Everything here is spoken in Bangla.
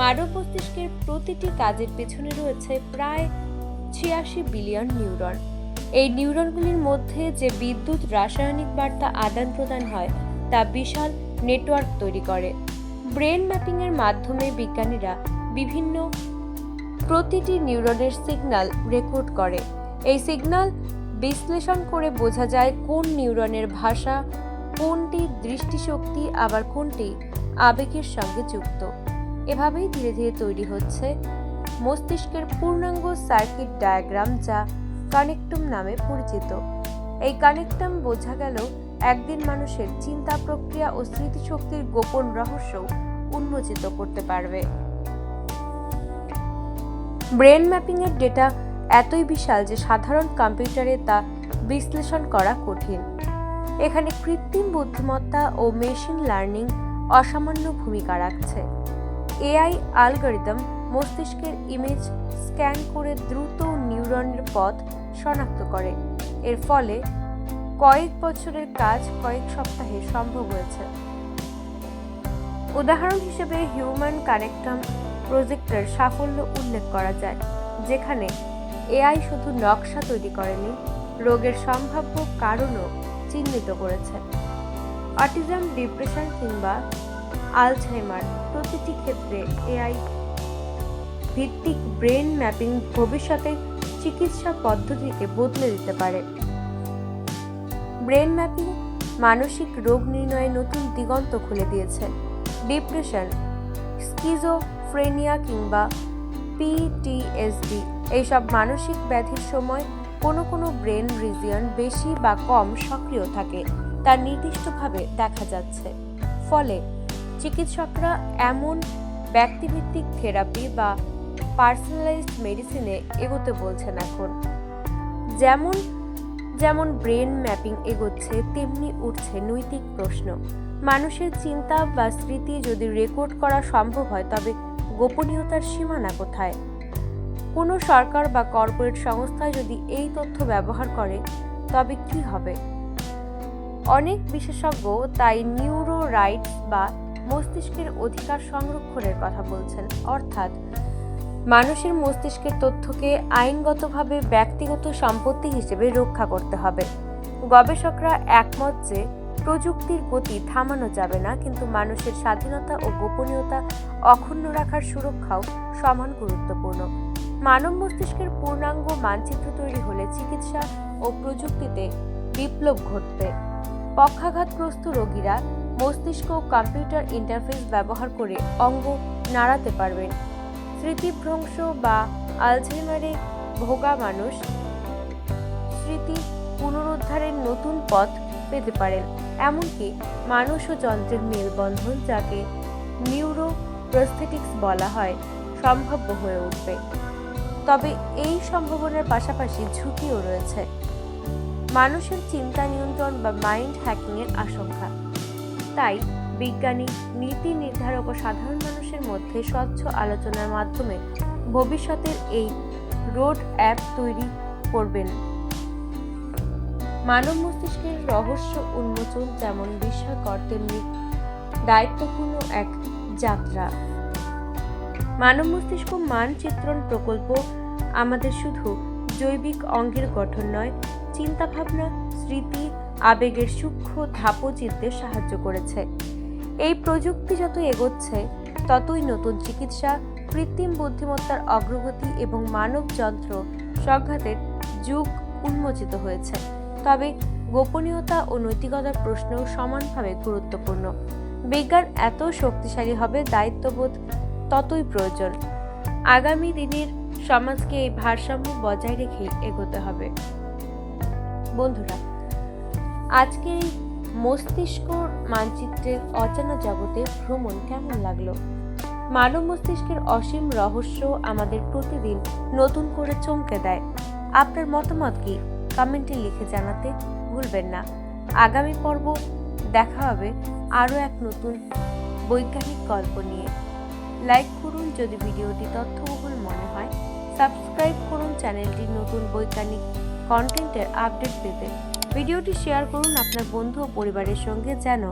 মানব মস্তিষ্কের প্রতিটি কাজের পেছনে রয়েছে প্রায় ছিয়াশি বিলিয়ন নিউরন। এই নিউরনগুলির মধ্যে যে বিদ্যুৎ, রাসায়নিক বার্তা আদান প্রদান হয়, তা বিশাল নেটওয়ার্ক তৈরি করে। ব্রেন ম্যাপিংয়ের মাধ্যমে বিজ্ঞানীরা বিভিন্ন প্রতিটি নিউরনের সিগন্যাল রেকর্ড করে। এই সিগন্যাল বিশ্লেষণ করে বোঝা যায় কোন নিউরনের ভাষা, কোনটি দৃষ্টিশক্তি, আবার কোনটি আবেগের সঙ্গে যুক্ত। এভাবেই ধীরে ধীরে তৈরি হচ্ছে মস্তিষ্কের পূর্ণাঙ্গ সার্কিট ডায়াগ্রাম যা কানেক্টম নামে পরিচিত। এই কানেক্টম বোঝা গেল একদিন মানুষের চিন্তা প্রক্রিয়া ও স্মৃতিশক্তির গোপন রহস্য উন্মোচিত করতে পারবে। ব্রেন ম্যাপিংয়ের ডেটা এতই বিশাল যে সাধারণ কম্পিউটারে তা বিশ্লেষণ করা কঠিন। এখানে কৃত্রিম বুদ্ধিমত্তা ও মেশিন লার্নিং অসামান্য ভূমিকা রাখছে। এআই অ্যালগরিদম মস্তিষ্কের ইমেজ স্ক্যান করে দ্রুত নিউরনের পথ শনাক্ত করে। এর ফলে কয়েক বছরের কাজ কয়েক সপ্তাহে সম্ভব হয়েছে। উদাহরণ হিসেবে হিউম্যান কানেক্টম প্রজেক্টের সাফল্য উল্লেখ করা যায়, যেখানে এআই শুধু নকশা তৈরি করেনি, রোগের সম্ভাব্য কারণও চিহ্নিত করেছে। অটিজম ডিপ্রেশন কিংবা আলঝাইমার প্রতিটি ক্ষেত্রে এআই ভিত্তিক ব্রেন ম্যাপিং ভবিষ্যতে চিকিৎসা পদ্ধতিকে বদলে দিতে পারে। ব্রেন ম্যাপিং মানসিক রোগ নির্ণয়ে নতুন দিগন্ত খুলে দিয়েছে। ডিপ্রেশন, স্কিজোফ্রেনিয়া কিংবা পিটিএসডি এইসব মানসিক ব্যাধির সময় কোনো কোনো ব্রেন রিজিয়ন বেশি বা কম সক্রিয় থাকে, তা নির্দিষ্টভাবে দেখা যাচ্ছে। ফলে চিকিৎসকরা এমন ব্যক্তিভিত্তিক থেরাপি বা পার্সোনালাইজড মেডিসিনে এগোতে বলছেন এখন। যেমন যেমন ব্রেন ম্যাপিং এগোচ্ছে, তেমনি উঠছে নৈতিক প্রশ্ন। মানুষের চিন্তা বা স্মৃতি যদি রেকর্ড করা সম্ভব হয়, তবে গোপনীয়তার সীমানা কোথায়? কোনো সরকার বা কর্পোরেট সংস্থা যদি এই তথ্য ব্যবহার করে, তবে কি হবে? অনেক বিশেষজ্ঞ তাই নিউরো রাইটস বা মস্তিষ্কের অধিকার সংরক্ষণের কথা বলছেন। অর্থাৎ, মানুষের মস্তিষ্কের তথ্যকে আইনগতভাবে ব্যক্তিগত সম্পত্তি হিসেবে রক্ষা করতে হবে। গবেষকরা একমত যে, প্রযুক্তির গতি থামানো যাবে না, কিন্তু মানুষের স্বাধীনতা ও গোপনীয়তা অক্ষুণ্ণ রাখার সুরক্ষাও সমান গুরুত্বপূর্ণ। মানব মস্তিষ্কের পূর্ণাঙ্গ মানচিত্র তৈরি হলে চিকিৎসা ও প্রযুক্তিতে বিপ্লব ঘটবে। পক্ষাঘাতগ্রস্ত রোগীরা মস্তিষ্ক কম্পিউটার ইন্টারফেস ব্যবহার করে অঙ্গ নাড়াতে পারবেন। স্মৃতিভ্রংশ বা আলঝেইমারে ভোগা মানুষ স্মৃতি পুনরুদ্ধারের নতুন পথ পেতে পারেন। এমনকি মানুষ ও যন্ত্রের মেলবন্ধন যাকে নিউরো প্রস্থেটিক্স বলা হয়, সম্ভাব্য হয়ে উঠবে। তবে এই সম্ভাবনার পাশাপাশি ঝুঁকিও রয়েছে। মানুষের চিন্তা নিয়ন্ত্রণ বা মাইন্ড হ্যাকিংয়ের আশঙ্কা। তাই বিজ্ঞানী, নীতি নির্ধারক ও সাধারণ মানুষের মধ্যে স্বচ্ছ আলোচনার মাধ্যমে ভবিষ্যতের এই রোড অ্যাপ তৈরি করবেন। মানব মস্তিষ্কের রহস্য উন্মোচন যেমন বিস্ময়কর, তেমনি দায়িত্বপূর্ণ এক যাত্রা। মানব মস্তিষ্ক মানচিত্রণ প্রকল্প আমাদের শুধু জৈবিক অঙ্গের গঠন নয়, চিন্তাভাবনা, স্মৃতি আবেগের সূক্ষ্ম ধাপও চিনতে সাহায্য করেছে। এই প্রযুক্তি যত এগোচ্ছে, ততই নতুন চিকিৎসা, কৃত্রিম বুদ্ধিমত্তার অগ্রগতি এবং মানব যন্ত্র সংঘাতের যুগ উন্মোচিত হয়েছে। তবে গোপনীয়তা ও নৈতিকতার প্রশ্নও সমানভাবে গুরুত্বপূর্ণ। বিজ্ঞান এত শক্তিশালী হবে, দায়িত্ববোধ ততই প্রয়োজন। আগামী দিনের সমাজকে এই ভারসাম্য বজায় রেখেই এগোতে হবে। বন্ধুরা আজকে এই মস্তিষ্ক মানচিত্রের অজানা জগতে ভ্রমণ কেমন লাগল? মানব মস্তিষ্কের অসীম রহস্য আমাদের প্রতিদিন নতুন করে চমকে দেয়। আপনার মতামত কি? কমেন্টে লিখে জানাতে ভুলবেন না। আগামী পর্ব দেখা হবে আরও এক নতুন বৈজ্ঞানিক গল্প নিয়ে। লাইক করুন যদি ভিডিওটি তথ্যবহুল মনে হয়। সাবস্ক্রাইব করুন চ্যানেলটির নতুন বৈজ্ঞানিক কন্টেন্টের আপডেট পেতে। ভিডিওটি শেয়ার করুন আপনার বন্ধু ও পরিবারের সঙ্গে যেন.